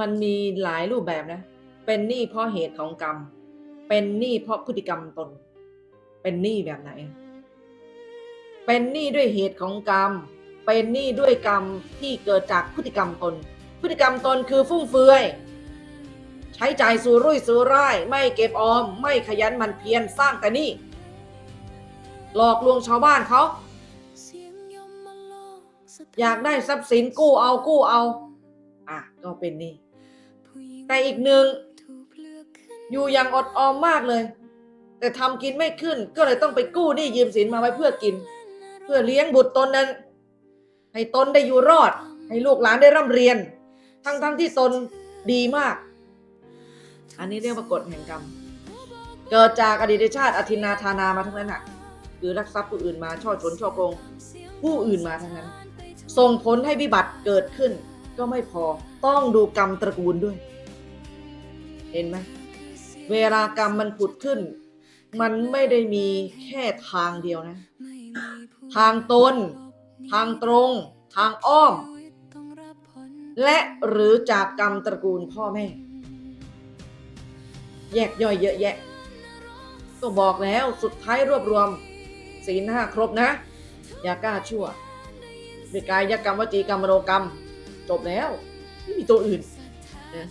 มันมีหลายรูปแบบนะ เป็นหนี้เพราะเหตุของกรรม เป็นหนี้เพราะพฤติกรรมตน เป็นหนี้แบบไหน เป็นหนี้ด้วยเหตุของกรรม เป็นหนี้ด้วยกรรมที่เกิดจากพฤติกรรมตน พฤติกรรมตนคือฟุ่มเฟือย ใช้จ่ายสู่รุ่ยสู่ร่าย ไม่เก็บออม ไม่ขยันหมันเพียรสร้างแต่หนี้ หลอกลวงชาวบ้านเขา อยากได้ทรัพย์สินกู้เอากู้เอา อะก็เป็นนี้แต่อีกหนึ่งอยู่อย่างอดออมมากเลย แต่ทำกินไม่ขึ้น ก็เลยต้องไปกู้หนี้ยืมสินมาไว้เพื่อกิน เพื่อเลี้ยงบุตรตนนั้น ให้ตนได้อยู่รอด ให้ลูกหลานได้ร่ำเรียน ทั้งทั้งที่ตนดีมาก อันนี้เรียกว่ากฎแห่งกรรม เกิดจากอดีตชาติอธินาทานามาทั้งนั้นอะคือรักทรัพย์ผู้อื่นมาช่อชนช่อโกง ผู้อื่นมาทั้งนั้น ส่งผลให้วิบัติเกิดขึ้น ก็ไม่พอต้องดูกรรมตระกูลด้วย เห็นไหมเวลากรรมมันผุดขึ้น มันไม่ได้มีแค่ทางเดียวนะ ทางตน ทางตรง ทางอ้อม และหรือจากกรรมตระกูลพ่อแม่ แยกย่อยเยอะแยะ ก็บอกแล้วสุดท้ายรวบรวมศีลห้าครบนะ อย่ากล้าชั่วด้วยกายกรรมวจีกรรมมโนกรรม จบแล้ว ไม่มีตัวอื่นนะ